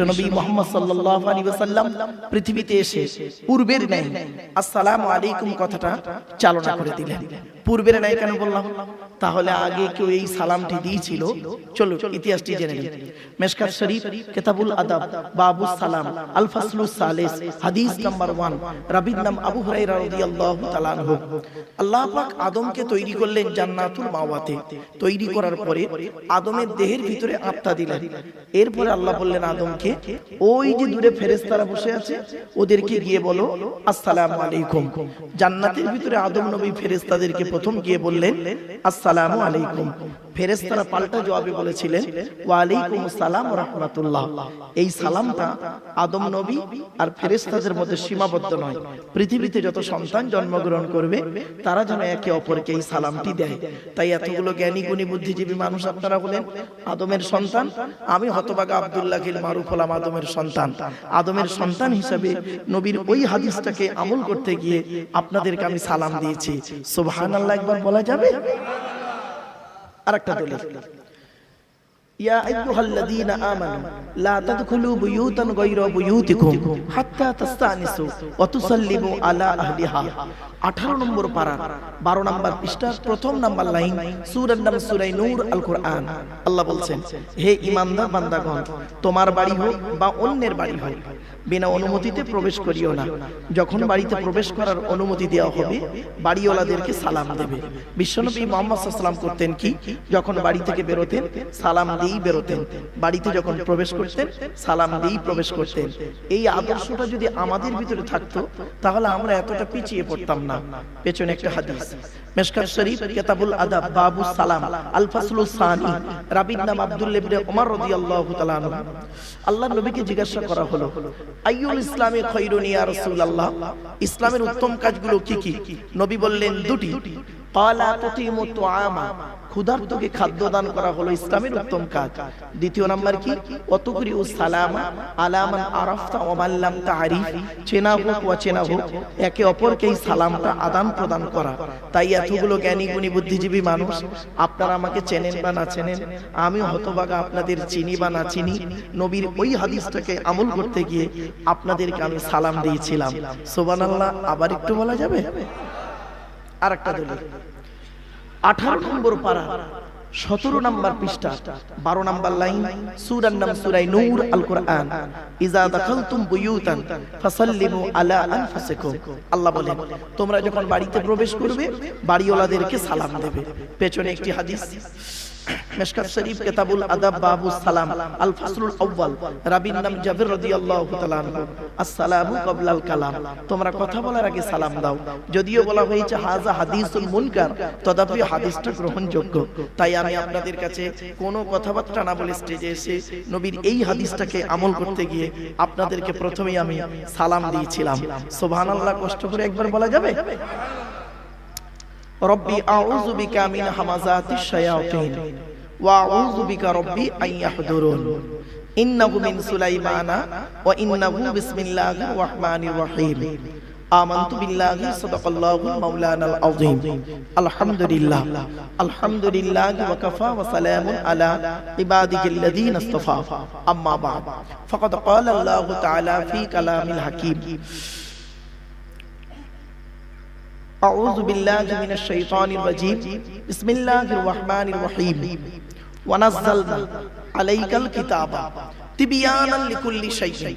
নবী মোহাম্মদ সাল্লাল্লাহু আলাইহি ওয়াসাল্লাম পৃথিবীতে এসে পূর্বের ন্যায় আসসালামু আলাইকুম কথাটা চালনা করে দিলেন। পূর্বের ন্যায় কেন বললাম? তাহলে আগে কেউ এই সালামটি দিয়েছিল? চলো ইতিহাসটি জেনে নিই। মেশকাত শরীফ কিতাবুল আদাব বাবুস সালাম আল ফাসলুস সালিস হাদিস নাম্বার 1 রাবির নাম আবু হুরায়রা রাদিয়াল্লাহু তাআলা আনহু। আল্লাহ পাক আদমকে তৈরি করলেন জান্নাতুল মাওয়াতে। তৈরি করার পরে আদমের দেহের ভিতরে আত্মা দিলেন। এরপরে আল্লাহ বললেন আদমকে ওই যে দূরে ফেরেস্তারা বসে আছে, ওদেরকে গিয়ে বলো, আসসালাম আলাইকুম। জান্নাতের ভিতরে আদম নবী ফেরেশতাদেরকে প্রথম গিয়ে বললেন, আসসালামু আলাইকুম। ফেরেশতারা পাল্টা জবাবে বলেছিলেন ওয়া আলাইকুম আসসালাম ওয়া রাহমাতুল্লাহ। এই সালামটা আদম নবী আর ফেরেশতাদের মধ্যে সীমাবদ্ধ নয়। পৃথিবীতে যত সন্তান জন্মগ্রহণ করবে তারা যেন একে অপরকে এই সালামটি দেয়। তাই এতগুলো জ্ঞানী গুণী বুদ্ধিজীবী মানুষ আপনারা বলেন আদমের সন্তান। আমি হতবাগা আব্দুল্লাহ খিল মারুফ হলাম আদমের সন্তান। আদমের সন্তান হিসাবে নবীর ওই হাদিসটাকে আমল করতে গিয়ে আপনাদেরকে আমি সালাম দিয়েছি। সুবহানাল্লাহ একবার বলা যাবে আরেকটা দলিল। তোমার বাড়ি হোক বা অন্যের বাড়ি হোক বিনা অনুমতিতে প্রবেশ করিও না। যখন বাড়িতে প্রবেশ করার অনুমতি দেওয়া হবে বাড়িওয়ালাদেরকে সালাম দেবে। বিশ্বনবী মোহাম্মদ করতেন কি? যখন বাড়ি থেকে বেরোতেন সালাম দিয়ে দিয়েই বেরোতেন, বাড়িতে যখন প্রবেশ করতেন, সালাম দিয়েই প্রবেশ করতেন। এই আদর্শটা যদি আমাদের ভিতরে থাকতো, তাহলে আমরা এতটা পিছিয়ে পড়তাম না। পেছনে একটা হাদিস, মেশকাত শরীফ, কিতাবুল আদাব, বাবু সালাম সানি নাম আব্দুল্লাহ ইবনে ওমর রাদিয়াল্লাহু তাআলা আনহু। নবীকে জিজ্ঞাসা করা হলো, আইয়ুল ইসলামে ইয়া রাসূলুল্লাহ? ইসলামের উত্তম কাজগুলো কি কি? নবী বললেন, দুটি। তুতিমু তুআমা। ক্ষুধার্তকে খাদ্য দান করা হলো ইসলামের উত্তম কাজ। দ্বিতীয় নাম্বার কি? অতকরি ও সালামা আলামান আরাফতা ওমাল্লাম তারিফ। চেনা হোক অচেনা হোক, একে অপরকে এই সালামটা আদান প্রদান করা। তাই এতগুলো জ্ঞানী, গুণী, বুদ্ধিজীবী মানুষ, আপনারা আমাকে চেনেন বা না চেনেন আমি হতবাগা আপনাদের চিনি বা না চিনি, নবীর ওই হাদিসটাকে আমল করতে গিয়ে আপনাদেরকে আমি সালাম দিয়েছিলাম। সোবানাল্লাহ আবার একটু বলা যাবে? আর একটা দলিল। আঠারো নম্বর পারা সতেরো নম্বর পৃষ্ঠা, বারো নম্বর লাইন, সুরার নাম সুরাই নূর আল কোরআন ইজা দাখালতুম বুয়ুতান ফাসাল্লিমু আলা আনফুসিকুম। আল্লাহ বলেন, তোমরা যখন বাড়িতে প্রবেশ করবে, বাড়িওয়ালাদেরকে সালাম দেবে। পেছনে একটি হাদিস মেশকাত শরীফ কিতাবুল আদাব বাবু সালাম আল ফাসলুল আউয়াল রাবির নাম জাবির রাদিয়াল্লাহু তাআলা আসসালামু ক্বাবলাল কালাম। তোমরা কথা বলার আগে সালাম দাও। যদিও বলা হয়েছে হাজা হাদিসুল মুনকার। তথাপি হাদিসটা গ্রহণযোগ্য। তাই আমি আপনাদের কাছে কোনো কথাবার্তা না বলে স্টেজে এসে নবীর এই হাদিসটাকে আমল করতে গিয়ে আপনাদেরকে প্রথমেই আমি সালাম দিয়েছিলাম। সুবহানাল্লাহ, কষ্ট করে একবার বলা যাবে? রব্বি আউযু বিকা মিন হামাযাতিশ শায়াতিন ওয়া আউযু বিকা রব্বি আন ইয়াহদুরুন ইন্নাহু মিন সুলাইমানা ওয়া ইন্নাহু বিসমিল্লাহির রহমানির রহিম آمنت بالله صدق الله مولانا العظيم الحمد لله الحمد لله وكفى وسلام على عباده الذين اصطفى أما بعد فقد قال الله تعالى في كلام الحكيم أعوذ بالله من الشيطان الرجيم. بسم الله الرحمن الرحيم. ونزلنا عليك الكتاب. تبيانا لكل شيء.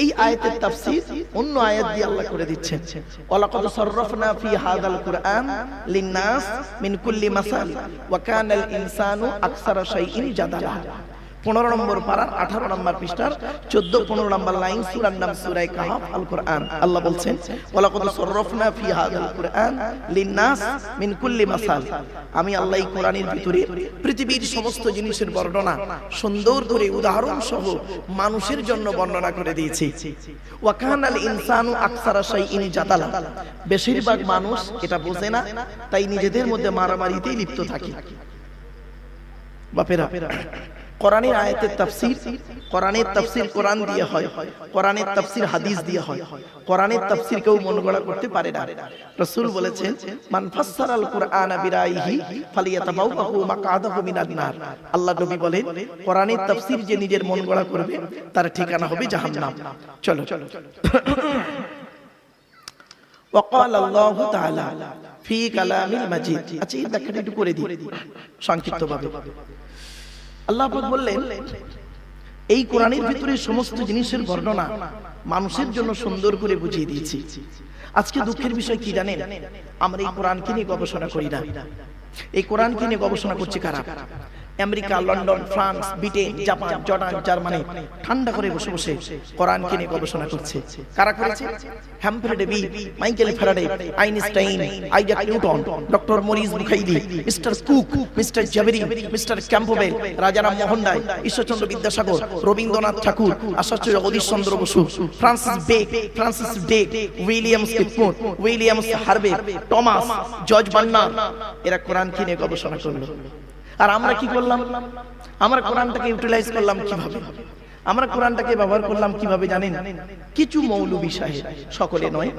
এই আয়াতের তাফসীর অন্য আয়াত দিয়ে আল্লাহ করে দিচ্ছেন। ওয়ালাকাদ সাররাফনা ফি হাদাল কুরআন লিন-নাস মিন কুল্লি মাসাল ওয়া কানাল ইনসানু আকসারা শাইইন জাদালা। পনেরো নম্বর পাড়ার আঠারো নম্বর পৃষ্ঠার চোদ্দ পনেরো নম্বর লাইন সুরার নাম সুরাই কাহাফ আল কোরআন। আল্লাহ বলছেন, ওয়ালাকাদ সররফনা ফি হাযাল কোরআন লিন্নাস মিন কুল্লি মাসাল। আমি আল্লাহ এই কোরআনের ভিতরে পৃথিবীর সমস্ত জিনিসের বর্ণনা, সুন্দর করে উদাহরণ সহ মানুষের জন্য বর্ণনা করে দিয়েছি। ওয়াকানাল ইনসানু আকসারা শাইইন জাতালা। বেশিরভাগ মানুষ এটা বোঝে না, তাই নিজেদের মধ্যে মারামারিতেই লিপ্ত থাকে। বাপেরা কোরআনের আয়াতের তাফসীর কোরআনের তাফসীর কোরআন দিয়ে হয় কোরআনের তাফসীর হাদিস দিয়ে হয় কোরআনের তাফসীর কেউ মন গড়া করতে পারে না রাসূল বলেছেন মান ফাসসারাল কুরআন বিরাইহি ফালিয়াতাবাওয়াহু মাকআদাহু মিনান নার আল্লাহ নবী বলেন কোরআনের তাফসীর যে নিজের মন গড়া করবে তার ঠিকানা হবে জাহান্নাম চলো চলো وقال الله تعالى في كلام المجيد আচ্ছা এই ব্যাখ্যাটা একটু করে দিই সংক্ষিপ্তভাবে আল্লাহ বললেন, এই কোরআনের ভিতরে সমস্ত জিনিসের বর্ণনা মানুষের জন্য সুন্দর করে বুঝিয়ে দিয়েছি। আজকে দুঃখের বিষয় কি জানেন? আমরা এই কোরআনকে নিয়ে গবেষণা করি না। এই কোরআনকে নিয়ে গবেষণা করছি কারা? America London France Britain Japan Jordan Germany ঠান্ডা করে বসে বসে কোরআনকে নিয়ে গবেষণা করছে। কারা করেছে? Humphry Davy Michael Faraday Einstein Isaac Newton Doctor Maurice Bucaille Mister Cook Mister Jaberi Mister Campbell Rajaram Mohan Roy Ishwarchandra Vidyasagar Rabindranath Tagore Acharya Jagadish Chandra Bose Francis Beck Francis day Williams কিপমুর Williams Harvey Thomas George বান্নার এরা কোরআনকে নিয়ে গবেষণা করল। আর আমরা কি করলাম? আমরা কোরআনটাকে ইউটিলাইজ করলাম কীভাবে? আমরা কোরআনটাকে ব্যবহার করলাম কীভাবে জানেন? কিছু মৌলবী সাহেব, সকলে নয়,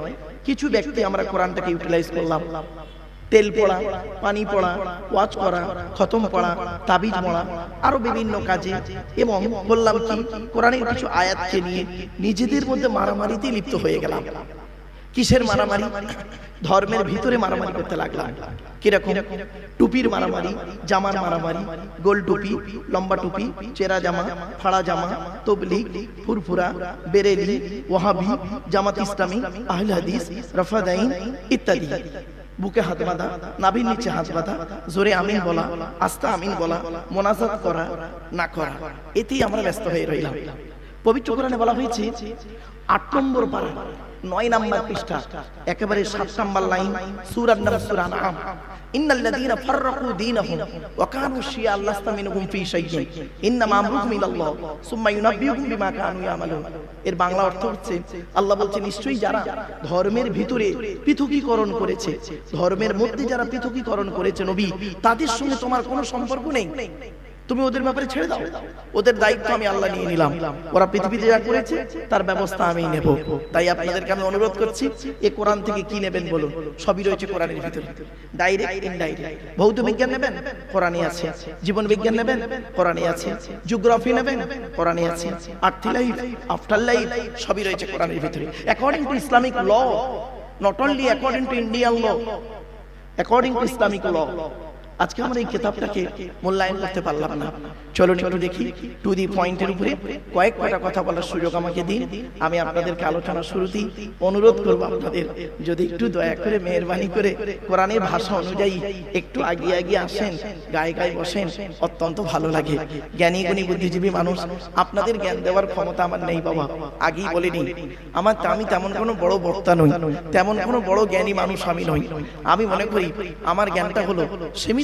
কিছু ব্যক্তি আমরা কোরআনটাকে ইউটিলাইজ করলাম। তেল পড়া, পানি পড়া, ওয়াজ করা, খতম পড়া তাবিজ পড়া আরও বিভিন্ন কাজে। এবং বললাম কি, কোরআনের কিছু আয়াতকে নিয়ে নিজেদের মধ্যে মারামারিতে লিপ্ত হয়ে গেলাম। কিসের মারামারি? ধর্মের ভিতরে মারামারি করতে লাগলাম। কীরকম? টুপির মারামারি, জামার মারামারি, গোল টুপি, লম্বা টুপি, চেরা জামা, ফাড়া জামা, তবলিগ, ফুরফুরা, বেরেলি, ওয়াহাবি, জামাত ইসলামী, আহলে হাদিস, রফাদাইন ইত্যাদি। বুকে হাত বাঁধা, নাভির নিচে হাত বাঁধা, জোরে আমিন বলা, আস্তা আমিন বলা, মোনাজাত করা, না করা, এতেই আমরা ব্যস্ত হয়ে রইলাম। পবিত্র কোরআনে বলা হয়েছে, আট নম্বর পারা, নয় নাম্বার পৃষ্ঠা, একেবারে সাত নাম্বার লাইন সূরার নাম, সূরা নাম ইন্নাল্লাযীনা ফাররাকু দীনাহুম ওয়া কানু শিয়া লাস্তা মিনহুম ফি শাইইন। ইন্নামা আমরুহুম ইলাল্লাহ, সুম্মা ইউনাব্বিউহুম বিমা কানু ইয়ামালুন। এর বাংলা অর্থ হচ্ছে, আল্লাহ বলছে, নিশ্চয়ই যারা ধর্মের ভিতরে পৃথকীকরণ করেছে, ধর্মের মধ্যে যারা পৃথকীকরণ করেছে নবী, তাদের সঙ্গে তোমার কোনো সম্পর্ক নেই। তুমি ওদের ব্যাপারে ছেড়ে দাও। ওদের দায়িত্ব আমি আল্লাহ নিয়ে নিলাম। ওরা পৃথিবীতে যা করেছে, তার ব্যবস্থা আমি নেব। তাই আপনাদেরকে আমি অনুরোধ করছি, এ কোরআন থেকে কি নেবেন বলুন? সবই রয়েছে কোরআনের ভিতরে। ডাইরেক্ট ইনডাইরেক্ট ভৌত বিজ্ঞান নেবেন? কোরআনে আছে। জীবন বিজ্ঞান নেবেন? কোরআনে আছে। জিওগ্রাফি নেবেন? কোরআনে আছে। আর্থি লাইফ আফটার লাইফ সবই রয়েছে কোরআনের ভিতরে। According to Islamic law not only according to Indian law according to Islamic law আজকে আমরা এই কিতাবটাকে মূল্যায়ন করতে পারলাম না। চলুন একটু দেখি। টু দি পয়েন্টের উপরে কয়েক কটা কথা বলার সুযোগ আমাকে দিন। আমি আপনাদেরকে আলোচনা শুরুতেই অনুরোধ করব আপনাদের। যদি একটু দয়া করে মেহরবানি করে কোরআনের ভাষা অনুযায়ী একটু আগিয়ে আগিয়ে আসেন গায়ে গায়ে বসেন অত্যন্ত ভালো লাগে। জ্ঞানী গুণী বুদ্ধিজীবী মানুষ আপনাদের জ্ঞান দেওয়ার ক্ষমতা আমার নেই বাবা। আগেই বলিনি আমার আমি তেমন কোনো বড় বক্তা নই। তেমন কোনো বড় জ্ঞানী মানুষ আমি নই আমি মনে করি আমার জ্ঞানটা হলো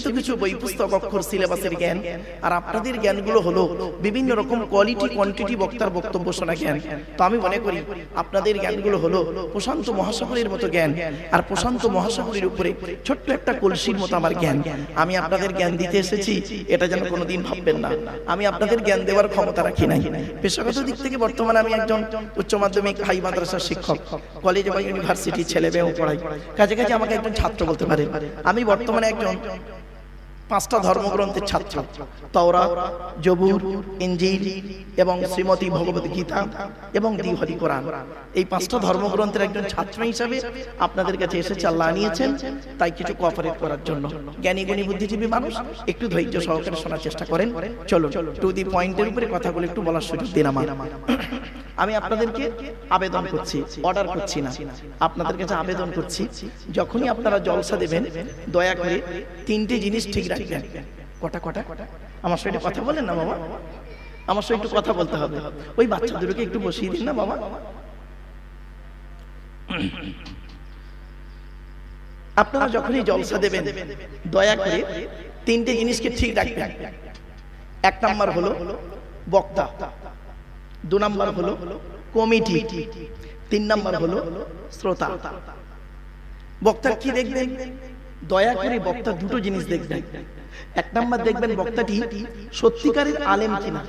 সীমিত কিছু বই পুস্তক অক্ষর সিলেবাসের জ্ঞান। আর আপনাদের জ্ঞানগুলো হলো বিভিন্ন রকম কোয়ালিটি কোয়ান্টিটি বক্তার বক্তব্য শোনা জ্ঞান। তো আমি মনে করি আপনাদের জ্ঞানগুলো হলো প্রশান্ত মহাসাগরের মতো জ্ঞান আর প্রশান্ত মহাসাগরের উপরে ছোট্ট একটা কলসির মতো আমার জ্ঞান। আমি আপনাদের জ্ঞান দিতে এসেছি এটা যেন কোনোদিন ভাববেন না। আমি আপনাদের জ্ঞান দেওয়ার ক্ষমতা রাখি নাই। পেশাগত দিক থেকে বর্তমানে আমি একজন উচ্চ মাধ্যমিক হাই মাদ্রাসার শিক্ষক। কলেজ বা ইউনিভার্সিটি ছেলে মেয়েও পড়াই কাছে কাছে আমাকে একজন ছাত্র বলতে পারে। আমি বর্তমানে একজন পাঁচটা ধর্মগ্রন্থের ছাত্র। তওরা জবুর ইঞ্জিল এবং শ্রীমতী ভগবত গীতা এবং দিহরি কোরআন। এই পাঁচটা ধর্মগ্রন্থের একজন ছাত্র হিসাবে আপনাদের কাছে এসে চাল্লা নিয়েছেন তাই কিছু কোঅপারেট করার জন্য। জ্ঞানী গুণী বুদ্ধিজীবী মানুষ একটু ধৈর্য সহকারে শোনার চেষ্টা করেন। চলো টু দি পয়েন্টের উপরে কথাগুলো একটু বলার সুযোগ দিন আমার। আমি আপনাদেরকে আবেদন করছি অর্ডার করছি না। আপনাদের কাছে আবেদন করছি যখনই আপনারা জলসা দেবেন দয়া করে তিনটে জিনিস ঠিক রাখবেন। কটা কটা? আমার সাথে কথা বলেন না বাবা আমার সঙ্গে একটু কথা বলতে হবে। ওই বাচ্চা দুটোকে একটু বসিয়ে দিন না বাবা আপনারা যখনই জলসা দেবেন দয়া করে তিনটে জিনিসকে ঠিক রাখবেন। এক নাম্বার হলো বক্তা। দু নাম্বার হলো কমিটি, তিন নাম্বার হলো শ্রোতা। বক্তার কি দেখবেন? দয়া করে বক্তা দুটো জিনিস দেখবেন। এক নাম্বার দেখবেন বক্তাটি সত্যিকারের আলেম কিনা।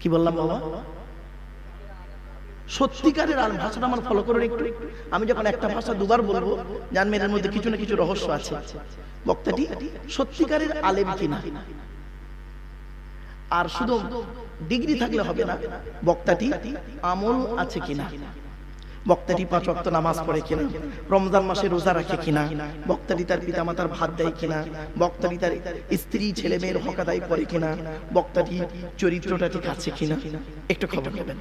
কি বললাম বাবা? সত্যিকারের আলেম। ভাষাটা আমার ফলো করুন একটু। আমি যখন একটা ভাষা দুবার বলব, জানবেন এর মধ্যে কিছু না কিছু রহস্য আছে। বক্তাটি সত্যিকারের আলেম কিনা? আর শুধু ডিগ্রি থাকলে হবে না। বক্তাটি আমল আছে কিনা? বক্তাটি পাঁচ ওয়াক্ত নামাজ পড়ে কিনা? রমজান মাসে রোজা রাখে কিনা? বক্তাটি তার পিতামাতার ভাত দেয় কিনা? বক্তাটি তার স্ত্রী, ছেলে মেয়ের হক আদায় করে কিনা? বক্তাটি চরিত্রটা ঠিক আছে কিনা? একটু খবর নেবেন।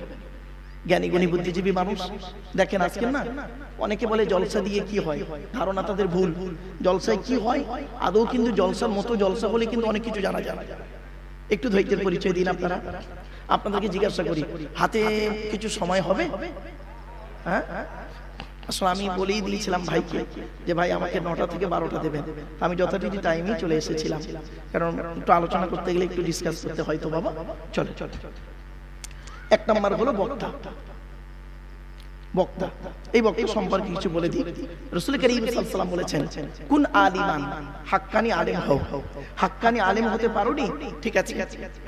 জ্ঞানী, গুণী, বুদ্ধিজীবী মানুষ, দেখেন আজকে না, অনেকে বলে জলসা দিয়ে কি হয়? ধারণা তাদের ভুল। জলসায় কি হয়? আদৌ কিন্তু জলসার মতো জলসা হলে কিন্তু অনেক কিছু জানা যায়। একটু ধৈর্যের পরিচয় দিন আপনারা। আপনাদেরকে জিজ্ঞাসা করি হাতে কিছু সময় হবে? হ্যাঁ? আসলে আমি বলেই দিয়েছিলাম ভাইকে যে ভাই আমাকে নটা থেকে বারোটা দেবেন। আমি যথারীতি টাইমেই চলে এসেছিলাম। কারণ একটু আলোচনা করতে গেলে একটু ডিসকাস করতে হয়তো বাবা। চলে চলে এক নম্বর হলো বক্তা। বক্তা। এই বক্তা সম্পর্কে কিছু বলে দিই। রসুল করিম সাল্লাম বলেছেন, কোন আলিমান, হাক্কানি আলেম হও। হাক্কানি আলেম হতে পারোনি? ঠিক আছে।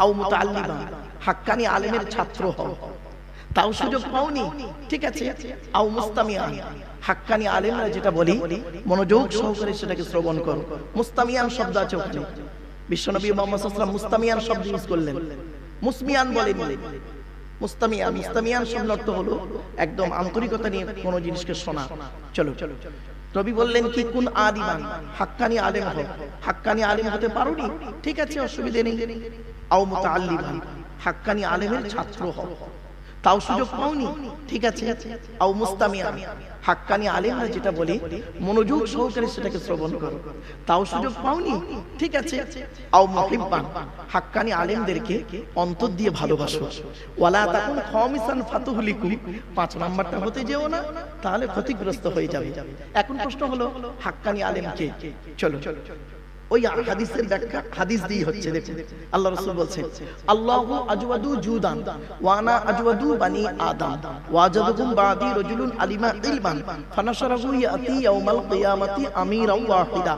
আও মুতাআল্লিমা হাক্কানি আলেমের ছাত্র হও। তাও সুযোগ পাওনি? ঠিক আছে। আও মুস্তামিয়ান, হাক্কানি আলেমরা যেটা বলি, মনোযোগ সহকারে সেটাকে শ্রবণ করো। মুস্তামিয়ান শব্দ আছে ওখানে। বিশ্বনবী মোহাম্মদ মুস্তামিয়ান শব্দ ইউজ করলেন। মুসমিয়ান বলেন। মুস্তামিয়ান মুস্তামিয়ান শব্দ অর্থ হলো একদম আন্তরিকতা নিয়ে কোনো জিনিসকে শোনা। চলো চলো রবি বললেন কি কোন আদিমান হাক্কানি আলেম হও হাক্কানি আলেম হতে পারোনি? ঠিক আছে অসুবিধে নেই। আও মুতাআল্লিমান। হাক্কানি আলেমের ছাত্র হও তাও সুযোগ পাওনি। ঠিক আছে। আও মুস্তামিয়া। হাক্কানি আলেমরা যেটা বলি মনোযোগ সহকারে সেটাকে শ্রবণ করো। তাও সুযোগ পাওনি। ঠিক আছে। আও মুহিব্বান হাক্কানি আলেমদেরকে অন্তর দিয়ে ভালোবাসো। ওয়ালা তাকুন খামিসান ফাতুহলিকু পাঁচ নাম্বারটা হতে যেও না তাহলে ক্ষতিগ্রস্ত হয়ে যাবে। এখন প্রশ্ন হলো হাক্কানি আলেমকে। চলো চলো। ওই হাদিসের ব্যাখ্যা হাদিস দিয়ে হচ্ছে দেখুন। আল্লাহ রাসূল বলছেন আল্লাহু আজওয়াদু জুদান আজওয়াদু বানি আদম ওয়াজাদুকুম বাদি রাজুলুন আলিমা ইলমান ফানাশরাহু ইয়াতি ইয়াউমাল কিয়ামাতি আমিরাও ওয়াহিদা।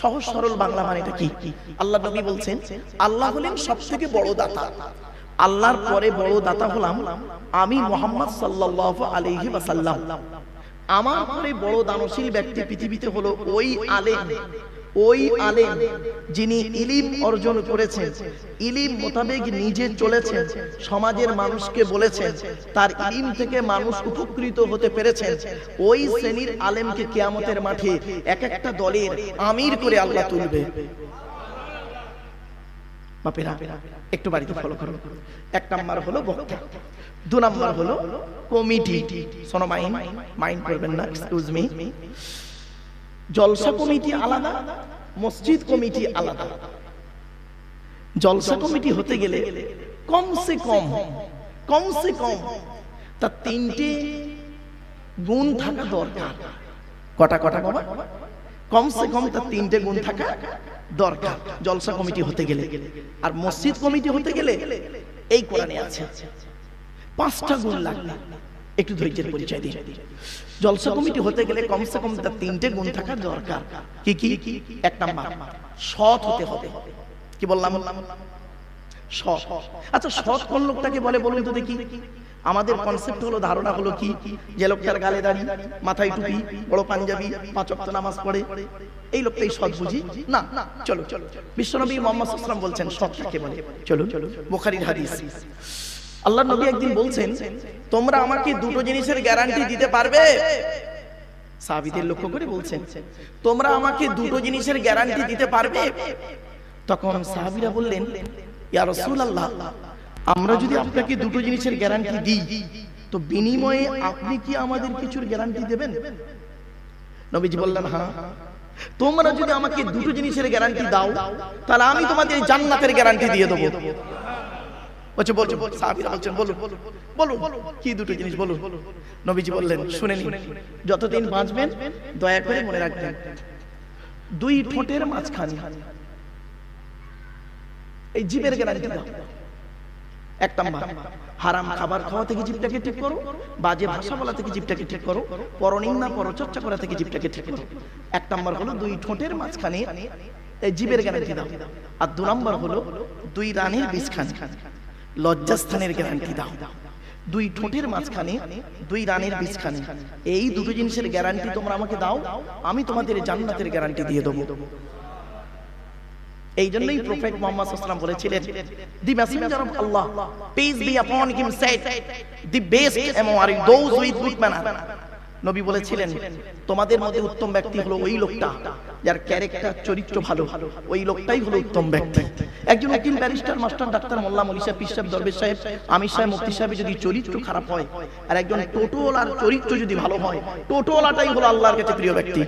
সহজ সরল বাংলা মানেটা কি? আল্লাহ নবী বলছেন আল্লাহ হলেন সবথেকে বড় দাতা। আল্লাহর পরে বড় দাতা হলাম আমি মোহাম্মদ সাল্লাল্লাহু আলাইহি ওয়াসাল্লাম। আমার পরে বড় দানশীল ব্যক্তি পৃথিবীতে হলো ওই আলেম। ওই আলেম যিনি ইলিম অর্জন করেছেন। ইলিম মোতাবেক নিজে চলেছেন। সমাজের মানুষকে বলেছেন তার ইলিম থেকে মানুষ উপকৃত হতে পেরেছেন। ওই শ্রেণির আলেমকে কেয়ামতের মাঠে এক একটা দলের আমির করে আল্লাহ তুলবে। বাপেরা একটু বাড়িতে ফলো করো। এক নাম্বার হলো বক্তা। দু নাম্বার হলো কমিটি শোনো মাইন মাইন্ড করবেন না এক্সকিউজ মি জলসা কমিটি আলাদা, মসজিদ কমিটি আলাদা। জলসা কমিটি হতে গেলে কমসে কম কমসে কম তার তিনটে গুণ থাকা দরকার। কটা কটা বাবা কমসে কম তার তিনটে গুণ থাকা দরকার, জলসা কমিটি হতে গেলে। আর মসজিদ কমিটি হতে গেলে এই কোরআনে আছে। পাঁচটা গুণ লাগবে। একটু ধৈর্যের পরিচয় দিন। জলসা কমিটি হতে গেলে কমসে কম তার তিনটে গুণ থাকার দরকার। কি কি? এক নাম্বার। সৎ হতে হবে। কি বললাম? সৎ আচ্ছা সৎ কোন লোকটাকে বলে বলুন তো দেখি। আমাদের কনসেপ্ট হলো ধারণা হলো কি? যে লোকটার গালে দাড়ি মাথায় টুপি বড় পাঞ্জাবি পাঁচ ওয়াক্ত নামাজ পড়ে। এই লোকটাই সৎ বুঝি? না চলো। চলো বিশ্বনবী মোহাম্মদ বলছেন সৎ কাকে বলে? চলো চলো বুখারীর হাদিস। আল্লাহ নবী একদিন বলছেন তোমরা আমাকে দুটো জিনিসের গ্যারান্টি দিতে পারবে? সাহাবীদের লক্ষ্য করে বলছেন তোমরা আমাকে দুটো জিনিসের গ্যারান্টি দিতে পারবে? তখন সাহাবীরা বললেন ইয়া রাসূলুল্লাহ আমরা যদি আপনাকে দুটো জিনিসের গ্যারান্টি দিই তো বিনিময়ে আপনি কি আমাদের কিছুর গ্যারান্টি দেবেন? নবীজি বললেন হ্যাঁ তোমরা যদি আমাকে দুটো জিনিসের গ্যারান্টি দাও তাহলে আমি তোমাদের জান্নাতের গ্যারান্টি দিয়ে দেবো। বলছে, বলুন, সাহাবীরা বলছেন, বলুন বলুন, কি দুটো জিনিস বলুন? নবীজি বললেন, শুনে নিন, যতদিন বাঁচবেন, দয়া করে মনে রাখবেন, দুই ঠোঁটের মাঝখানে এই জীবের গ্যারান্টি দাও। এক নাম্বার হারাম খাবার খাওয়া থেকে জিভটাকে ঠিক করো, বাজে ভাষা বলা থেকে জিভটাকে ঠিক করো, পরনিন্দা, পরচর্চা করা থেকে জিভটাকে ঠিক করো। এক নাম্বার হলো দুই ঠোঁটের মাঝখানে এই জীবের গ্যারান্টি দাও। আর দু নাম্বার হলো দুই রানের বীজখানে। লজ্জাস্থানের গ্যারান্টি দাও। দুই ঠোঁটের মাঝখানে, দুই রানের বীজখানে। এই দুটো জিনিসের গ্যারান্টি তোমরা আমাকে দাও, আমি তোমাদের জান্নাতের গ্যারান্টি দিয়ে দেবো। এই জন্যই প্রফেট মোহাম্মদ সাল্লাল্লাহু বলেছিলেন the messenger of Allah peace be upon him said the best those with good manner নবী বলেছিলেন, তোমাদের মধ্যে উত্তম ব্যক্তি হলো ওই লোকটা যার ক্যারেক্টার চরিত্র ভালো। ওই লোকটাই হলো উত্তম ব্যক্তি। একজন উকিল ব্যারিস্টার মাস্টার ডাক্তার মোল্লা মনীষা পীর সাহেব দরবেশ সাহেব আমির সাহেব মুফতি সাহেব যদি চরিত্র খারাপ হয় আর একজন টোটোলার চরিত্র যদি ভালো হয় টোটোলাটাই হলো আল্লাহর কাছে প্রিয় ব্যক্তি।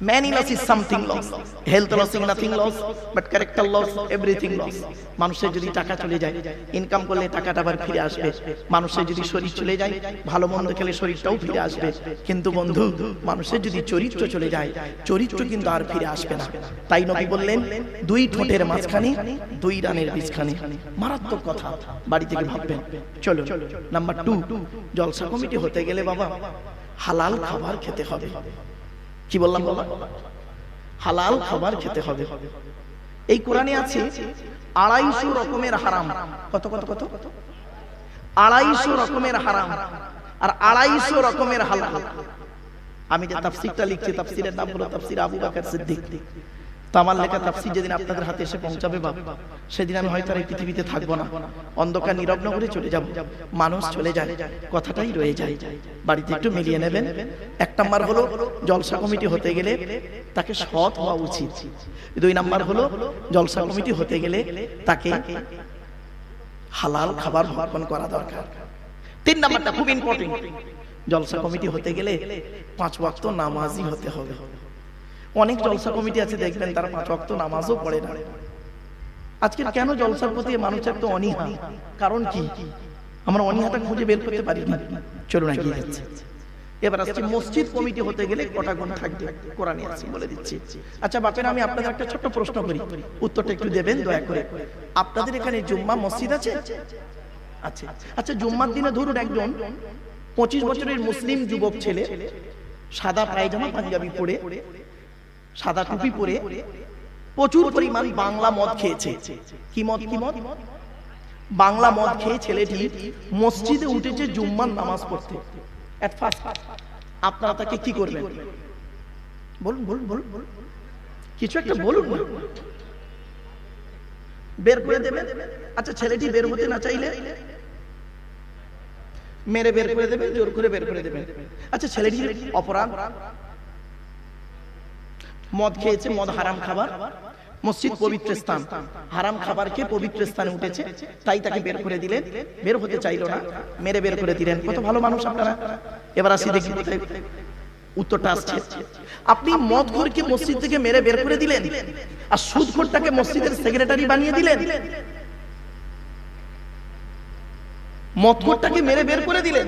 Many loss is something loss. Health loss is nothing loss, but character loss, everything loss. মানুষের যদি টাকা চলে যায় ইনকাম করলে টাকাটা আবার ফিরে আসবে। মানুষের যদি শরীর চলে যায় ভালো মন্দ খেলে শরীরটাও ফিরে আসবে। কিন্তু বন্ধু মানুষের যদি চরিত্র চলে যায় চরিত্র কিন্তু আর ফিরে আসবে না। তাই নবী বললেন দুই ঠোঁটের মাঝখানে দুই রানের বীজখানে মারাত্মক কথা। বাড়ি থেকে ভাববেন চলো নাম্বার টু জলসা কমিটি হতে গেলে বাবা হালাল খাবার খেতে হবে কি বললাম হালাল খাবার খেতে হবে। এই কোরআনে আছে, আড়াইশো রকমের হারাম। কত কত কত? আড়াইশো রকমের হারাম আর আড়াইশো রকমের হালাল। আমি যে তাফসিরটা লিখছি, তাফসিরের নাম হলো তাফসির আবু বাকর সিদ্দিক। তো আমার লেখা তাফসির যেদিন আপনাদের হাতে এসে পৌঁছাবে বাবা সেদিন আমি হয়তো আর এই পৃথিবীতে থাকব না। অন্ধকার নীরব করে চলে যাব, মানুষ চলে যায়, কথাটাই রয়ে যায়। বাড়িতে একটু মিলিয়ে নেবেন। এক নাম্বার হলো, জলসা কমিটি হতে গেলে তাকে সৎ হওয়া উচিত। দুই নাম্বার হলো, জলসা কমিটি হতে গেলে তাকে হালাল খাবার ভক্ষণ করা দরকার। তিন নাম্বারটা খুব ইম্পর্টেন্ট জলসা কমিটি হতে গেলে পাঁচ ওয়াক্ত নামাজি হতে হবে। অনেক জলসা কমিটি আছে দেখবেন তারা পাঁচ ওয়াক্ত নামাজও পড়ে না। আজকে কেন জলসার প্রতি মানুষের তো অনীহা? কারণ কি? আমরা অনীহাটা খুঁজে বের করতে পারি না চলুন এগিয়ে যাচ্ছে। এবার আসছে মসজিদ কমিটি হতে গেলে কটা গুণ থাকবে কোরআনে আছে বলে দিচ্ছি। আচ্ছা বাপের আমি আপনাদের একটা ছোট্ট প্রশ্ন করি। উত্তরটা একটু দেবেন দয়া করে? আপনাদের এখানে জুম্মা মসজিদ আছে? আছে। আচ্ছা জুম্মার দিনে ধরুন একজন পঁচিশ বছরের মুসলিম যুবক ছেলে সাদা পায়জামা পাঞ্জাবি পরে সাদা টুপি পরে প্রচুর পরিমাণ বাংলা মদ খেয়েছে। কি মদ কি মদ? বাংলা মদ খেয়ে ছেলেটি মসজিদে উঠেছে জুম্মার নামাজ পড়তে। আপনারা তাকে কি করবেন? বলুন বলুন বলুন। কিছু একটা বলুন। বের করে দেবেন? আচ্ছা ছেলেটি বের হতে না চাইলে? মেরে বের করে দেবেন, জোর করে বের করে দেবেন। আচ্ছা ছেলেটির অপরাধ? মদ খেয়েছে, মদ হারাম খাবার। মসজিদ পবিত্র স্থান। হারাম খাবার খাবারকে পবিত্র স্থানে উঠেছে, তাই তাকে বের করে দিলেন বের হতে চাইলো না, মেরে বের করে দিলেন। কত ভালো মানুষ আপনারা। এবার আসি দেখি উত্তরটা আসছে। আপনি মদঘরকে মসজিদ থেকে মেরে বের করে দিলেন আর সুদঘরটাকে মসজিদের সেক্রেটারি বানিয়ে দিলেন? মদঘরটাকে মেরে বের করে দিলেন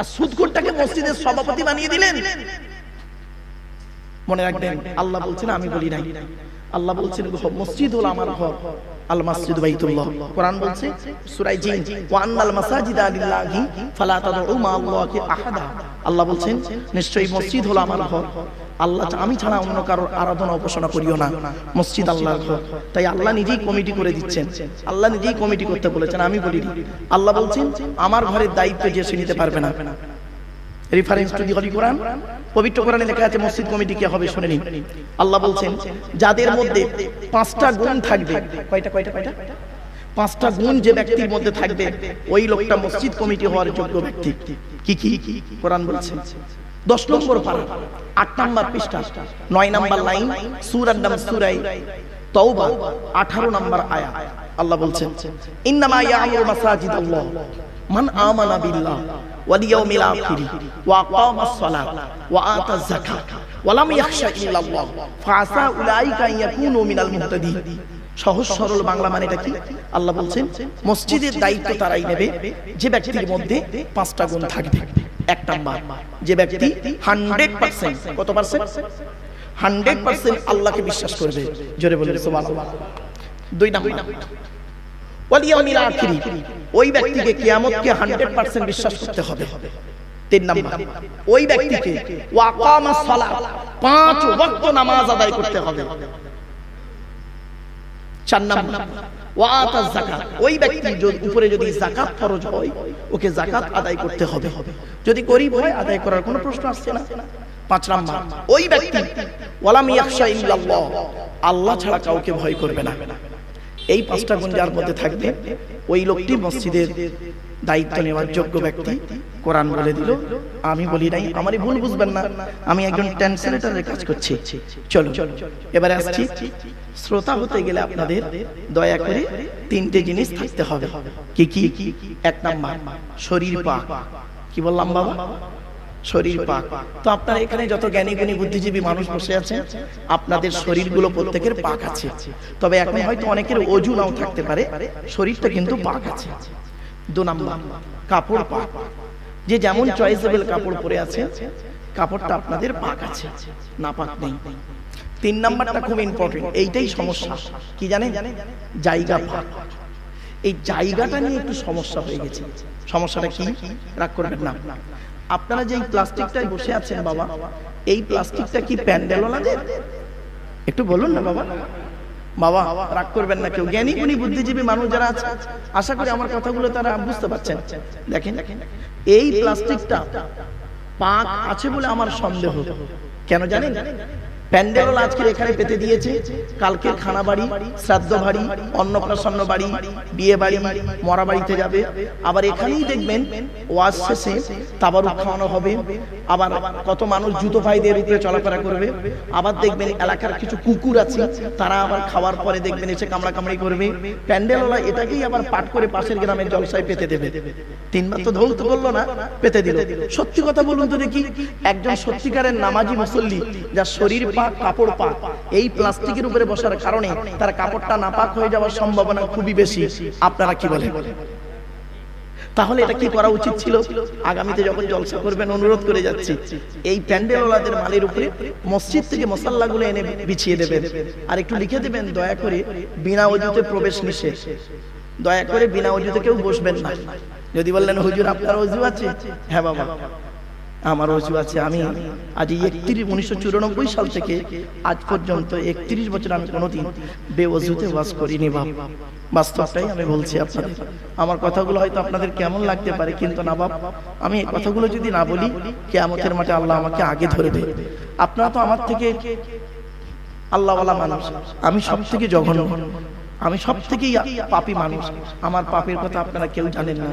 আর সুদঘরটাকে মসজিদের সভাপতি বানিয়ে দিলেন? মনে রাখবেন, আল্লাহ বলছেন, আমি বলি নাই। আল্লাহ বলছেন মসজিদ হলো আমার ঘর। আল্লাহি নিজেই কমিটি করে দিচ্ছেন। আল্লাহ নিজেই কমিটি করতে বলেছেন, আমি বলিনি আল্লাহ বলছেন, আমার ঘরের দায়িত্ব যে সে নিতে পারবে না। Reference to the holy Quran. পবিত্র কোরআনে লেখা আছে, মসজিদ কমিটি কে হবে শুনে নিন। আল্লাহ বলছেন, যাদের মধ্যে পাঁচটা গুণ থাকবে, কয়টা কয়টা কয়টা? পাঁচটা গুণ যে ব্যক্তির মধ্যে থাকবে, ওই লোকটা মসজিদ কমিটি হওয়ার যোগ্য ব্যক্তি। কি কি? কোরআন বলছেন দশ নম্বর পারা, আট নম্বর পৃষ্ঠা, নয় নম্বর লাইন, সুরার নাম সুরাই তওবা, আঠারো নম্বর আয়া। আল্লাহ বলছেন, ইন্নামা ইয়ামুরু মাসাজিদাল্লাহ। মান আমানা বিল্লাহ ওয়াল ইয়াউমিল আখির ওয়া আকামাস সালাত ওয়া আতাজ যাকাত ওয়া লাম ইয়াখশা ইল্লাল্লাহ। ফাআসা উলাইকা ইয়াকুনু মিনাল মুহতাদিন। সহজ সরল বাংলা মানে এটা কি? আল্লাহ বলছেন, মসজিদের দায়িত্ব তারাই নেবে, যে ব্যক্তির মধ্যে পাঁচটা গুণ থাকবে। এক নাম্বার, যে ব্যক্তি হান্ড্রেড পার্সেন্ট, কত পার্সেন্ট? হান্ড্রেড পার্সেন্ট আল্লাহকে বিশ্বাস করবে। জোরে বলে দুই নাম্বার ওই ব্যক্তিকে বিশ্বাস করতে হবে। তিন নাম্বার, ওই ব্যক্তিকে পাঁচ নামাজ আদায় করতে হবে। চার নাম্বার ওই উপরে যদি যাকাত ফরজ হয়, ওকে যাকাত আদায় করতে হবে। যদি গরিব হয়, আদায় করার কোনো প্রশ্ন আসছে না। পাঁচ নাম্বার, ওই ব্যক্তি, ওয়ালাম ইল্লাল্লাহ, আল্লাহ ছাড়া কাউকে ভয় করবে না। এই পাঁচটা গুণ যার মধ্যে থাকবে, ওই লোকটি মসজিদের দায়িত্ব নেওয়ার যোগ্য ব্যক্তি। কোরআন বলে দিল, আমি বলি নাই, আমারই ভুল বুঝবেন না। আমি একজন ট্রান্সলেটরের কাজ করছি। চলো এবারে আসছি। শ্রোতা হতে গেলে আপনাদের দয়া করে তিনটে জিনিস থাকতে হবে। কি কি? এক নাম্বার, শরীর পাক। কি বললাম বাবা? শরীর পাক। তো আপনার এখানে যত জ্ঞানী গুণী বুদ্ধিজীবী মানুষ বসে আছে আপনাদের শরীরগুলো প্রত্যেকের পাক আছে। তবে এখন হয়তো অনেকের অজু নাও থাকতে পারে। শরীরটা কিন্তু পাক আছে। দু নাম্বার কাপড় পাক। যে যেমন চয়েসেবল কাপড় পরে আছে কাপড়টা আপনাদের পাক আছে। না পাক নেই। তিন নাম্বারটা খুব ইম্পর্টেন্ট এইটাই সমস্যা। কি জানেন? জায়গা পাক। এই জায়গাটা নিয়ে একটু সমস্যা হয়ে গেছে। সমস্যাটা কি? রাগ করবেন না। আপনারা যে প্লাস্টিকটায় বসে আছেন বাবা এই প্লাস্টিকটা কি প্যান্ডেল ওনাদের? একটু বলুন না বাবা। বাবা রাগ করবেন না কেউ। জ্ঞানী গুণী বুদ্ধিজীবী মানুষ যারা আছে আশা করি আমার কথাগুলো তারা বুঝতে পারছেন। দেখেন এই প্লাস্টিকটা পাক আছে বলে আমার সন্দেহ। কেন জানেন? প্যান্ডেল আজকের এখানে পেতে দিয়েছে। কালকের খানা বাড়ি শ্রাদ্ধ বাড়ি অন্নপ্রাশন্ন বাড়ি, বিয়ে বাড়ি, মরা বাড়িতে যাবে। আবার এখানেই দেখবেন শেষে খাওয়ানো হবে। আবার কত মানুষ জুতো ভাইদের উপরে চলাফেরা করবে। আবার দেখবেন এলাকার কিছু কুকুর আছে, তারা আবার খাওয়ার পরে দেখবেন এসে কামড়া কামড়ি করবে প্যান্ডেলওয়ালা এটাকেই আবার পাট করে পাশের গ্রামের জলসায় পেতে দেবে। তিনবার তো ধৌত বলল না, পেতে দিল। সত্যি কথা বলুন তো দেখি, একজন সত্যিকারের নামাজি মুসল্লি, যার শরীর পাক, কাপড় পাক। এই প্লাস্টিকের উপরে বসার কারণে তার কাপড়টা হয়ে যাওয়ার সম্ভাবনা খুবই বেশি। আপনারা কি তাহলে এটা কি করা উচিত ছিল? আগামীতে যখন জলসা করবেন, অনুরোধ করে যাচ্ছি। এই প্যান্ডেলওয়ালাদের মালের উপরে মসজিদ থেকে মশাল্লাগুলো এনে বিছিয়ে দেবেন। আর একটু লিখে দেবেন, দয়া করে বিনা অজুতে প্রবেশ নিষেধ। দয়া করে বিনা অজুতে কেউ বসবেন না। যদি বললেন, হুজুর, আপনার অজু আছে? হ্যাঁ বাবা। আমার অজু আছে, আমি আজ একত্রিশ উনিশশো চুরানব্বই সাল থেকে আজ পর্যন্ত একত্রিশ বছর আমি কোনোদিন বেওজুতে বাস করিনি বাপ। বাস্তবটাই আমি বলছি আপনাদের। আমার কথাগুলো হয়তো আপনাদের কেমন লাগতে পারে, কিন্তু না বাপ, আমি এই কথাগুলো যদি না বলি, কেয়ামতের মাঠে আল্লাহ আমাকে আগে ধরবে আপনারা তো আমার থেকে আল্লাহওয়ালা মানুষ। আমি সব থেকে জঘন্য। আমি সব থেকেই পাপী মানুষ। আমার পাপের কথা আপনারা কেউ জানেন না।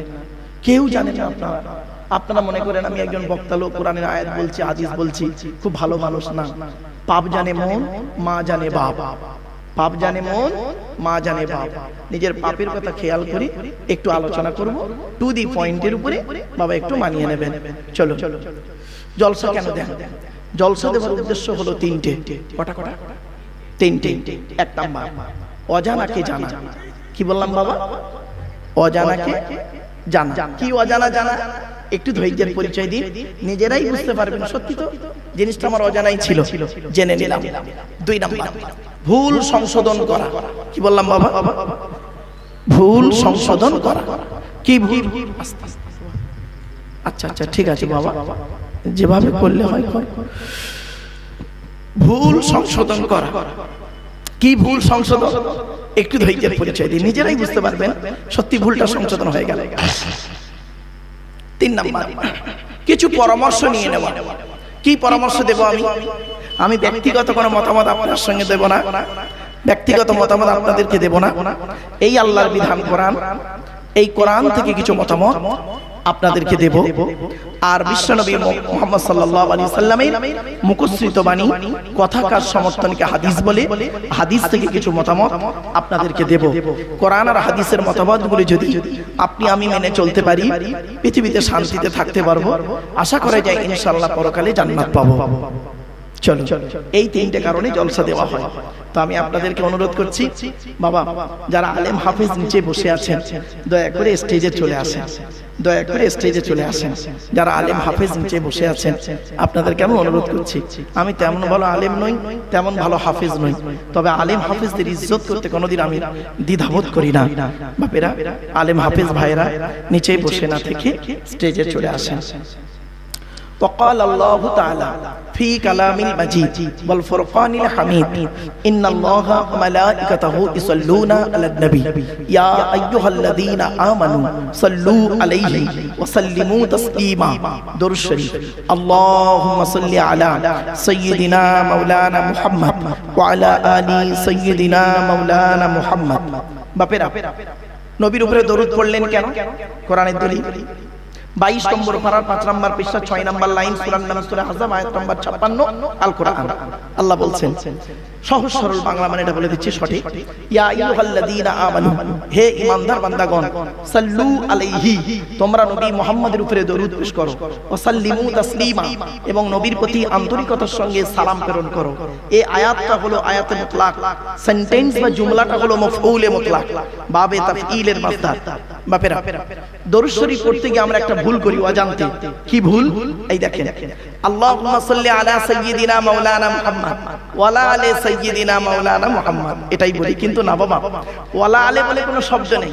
কেউ জানেন না আপনারা। আপনারা মনে করেন আমি একজন বক্তা লোক, কোরআনের আয়াত বলছি আজিজ বলছি, খুব ভালো মানুষ না। পাপ জানে মন, মা জানে বাপ। পাপ জানে মন, মা জানে বাপ। নিজের পাপের কথা খেয়াল করি একটু আলোচনা করব টু দি পয়েন্টের উপরে বাবা একটু মানিয়ে নেবেন। চলো জলসা কেন দেন? জলসা দেওয়ার উদ্দেশ্য হলো তিনটে। কটা কটা? তিনটে। এক নাম্বার অজানাকে জানা? কি বললাম বাবা? অজানাকে জানা। কি অজানা জানা? একটু ধৈর্যের পরিচয় দিন। নিজেরাই বুঝতে পারবেন সত্যি তো, জিনিসটা আমার অজানাই ছিল। জেনে নিলাম। দুই নাম্বার, ভুল সংশোধন করা। কি বললাম বাবা? ভুল সংশোধন করা। কি ভুল? আচ্ছা আচ্ছা ঠিক আছে বাবা। যেভাবে করলে হয়। ভুল সংশোধন করা। কি ভুল সংশোধন? একটু ধৈর্যের পরিচয় দিন। নিজেরাই বুঝতে পারবেন সত্যি ভুলটা সংশোধন হয়ে গেল। তিন নাম্বার। কিছু পরামর্শ নিয়ে নেব। কি পরামর্শ দেব আমি? আমি? ব্যক্তিগত কোনো মতামত আপনার সঙ্গে দেব না। ব্যক্তিগত মতামত আপনাদেরকে দেব না। এই আল্লাহর বিধান কোরআন। এই কোরআন থেকে কিছু মতামত আপনাদেরকে দেব। আর বিশ্বনবী মোহাম্মদ সাল্লাল্লাহু আলাইহি সাল্লামের মুখশ্রিত বাণী, কথাকার সমর্থনকে হাদিস বলে, হাদিস থেকে কিছু মতামত আপনাদেরকে দেব। কোরআন আর হাদিসের মতামতগুলি যদি আপনি আমি মেনে চলতে পারি, পৃথিবীতে শান্তিতে থাকতে পারব, আশা করা যায় ইনশাআল্লাহ পরকালে জান্নাত পাবো। চলো, এই তিনটে কারণে জলসা দেওয়া হয়। তো আমি আপনাদেরকে অনুরোধ করছি, বাবা, যারা আলেম হাফিজ নিচে বসে আছেন, দয়া করে স্টেজে চলে আসেন, দয়া করে স্টেজে চলে আসেন। যারা আলেম হাফিজ নিচে বসে আছেন, আপনাদেরকে আমি অনুরোধ করছি, আমি তেমন ভালো আলেম নই, তেমন ভালো হাফিজ নই, তবে আলেম হাফিজদের ইজ্জত করতে কোনোদিন আমি দ্বিধাবোধ করি না। বাপেরা, আলেম হাফিজ ভাইরা নিচেই বসে না থেকে স্টেজে চলে আসেন। وقال الله تعالى في كلام المجيد والفرقان الحميد إن الله وملائكته يصلون على النبي يا أيها الذين آمنوا صلوا عليه وسلموا تسليما در الشريف اللهم صل على سيدنا مولانا محمد وعلى آل سيدنا مولانا محمد বাপেরা নবীর উপরে দরুদ পড়লেন কেন কোরআনের দলিল বাইশ নম্বর পাড়ার পাঁচ নম্বর পৃষ্ঠা ছয় নম্বর লাইন সুরান নাম সুরা হাজাম আয়াত নম্বর ছাপ্পান্ন আল কোরআন আল্লাহ বলছেন সহজ সরল বাংলা মানে এটা বলে দিচ্ছি সঠিক। ইয়া আইয়ুহাল্লাযীনা আমানু হে ঈমানদার বান্দাগণ সাল্লু আলাইহি তোমরা নবী মুহাম্মাদের উপরে দরুদ পেশ করো ও সাল্লিমু তাসলিমা এবং নবীর প্রতি আন্তরিকতার সঙ্গে সালাম প্রেরণ করো। এই আয়াতটা হলো আয়াতে মুতলাক সেন্টেন্স বা জুমলাটা হলো মফউলে মুতলাক বাবে তাফঈলের মাসদার। বাপেরা দরুদ শরীফ পড়তে গিয়ে আমরা একটা ভুল করি অজান্তে। কি ভুল? এই দেখেন। আল্লাহুম্মা সাল্লি আলা সাইয়্যিদিনা মাওলানা মুহাম্মদ ওয়ালা আলে সাইয়্যিদিনা মাওলানা মুহাম্মদ। এটাই বলি, কিন্তু না বাবা। ওয়ালা আলে বলে কোনো শব্দ নেই।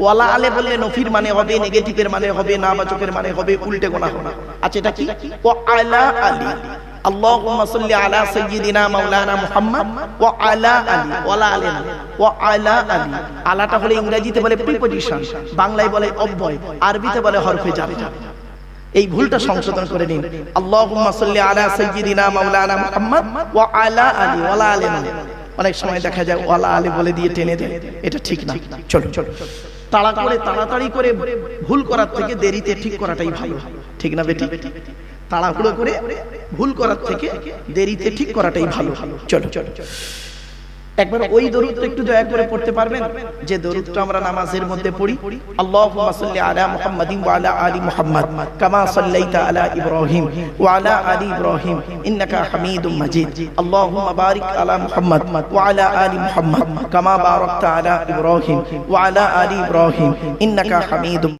ওয়ালা আলে বললে নফির মানে হবে, নেগেটিভের মানে হবে না বাচকের মানে হবে, উল্টে গোনা হবে। আচ্ছা এটা কি? ও আলা আলী। اللهم صل على سيدنا مولانا محمد وعلى علي ওয়ালা আলে না ওয়ালা আলী আলাটা হলে ইংরেজিতে বলে প্রিপজিশন বাংলায় বলে অব্যয় আরবিতে বলে হরফে যাবে এই ভুলটা সংশোধন করে নিন আল্লাহুম্মা সাল্লি আলা সাইয়্যিদিনা মাওলানা মুহাম্মদ ওয়া আলা আলি ওয়ালা আলি না অনেক সময় দেখা যায় ওয়ালা আলি বলে দিয়ে টেনে দেয় এটা ঠিক না চলো চলো তাড়া করে তাড়াতাড়ি করে ভুল করার থেকে দেরিতে ঠিক করাটাই ভালো ঠিক না বেটি তাড়াহুড়ো করে ভুল করার থেকে দেরিতে ঠিক করাটাই ভালো। চলো। চলো একবার ওই দরুদটা একটু দয়া করে পড়তে পারবেন? যে দরুদটা আমরা নামাজের মধ্যে পড়ি আল্লাহুম্মা সাল্লি আলা মুহাম্মাদিন ওয়া আলা আলি মুহাম্মাদ। কামা সাল্লাইতা আলা ইব্রাহিম ওয়া আলা আলি ইব্রাহিম। ইন্নাকা হামিদুম মাজিদ। আল্লাহুম্মা বারিক আলা মুহাম্মাদ ওয়া আলা আলি মুহাম্মাদ। কামা বারাকতা আলা ইব্রাহিম। ওয়া আলা আলি ইব্রাহিম ইন্নাকা হামিদুম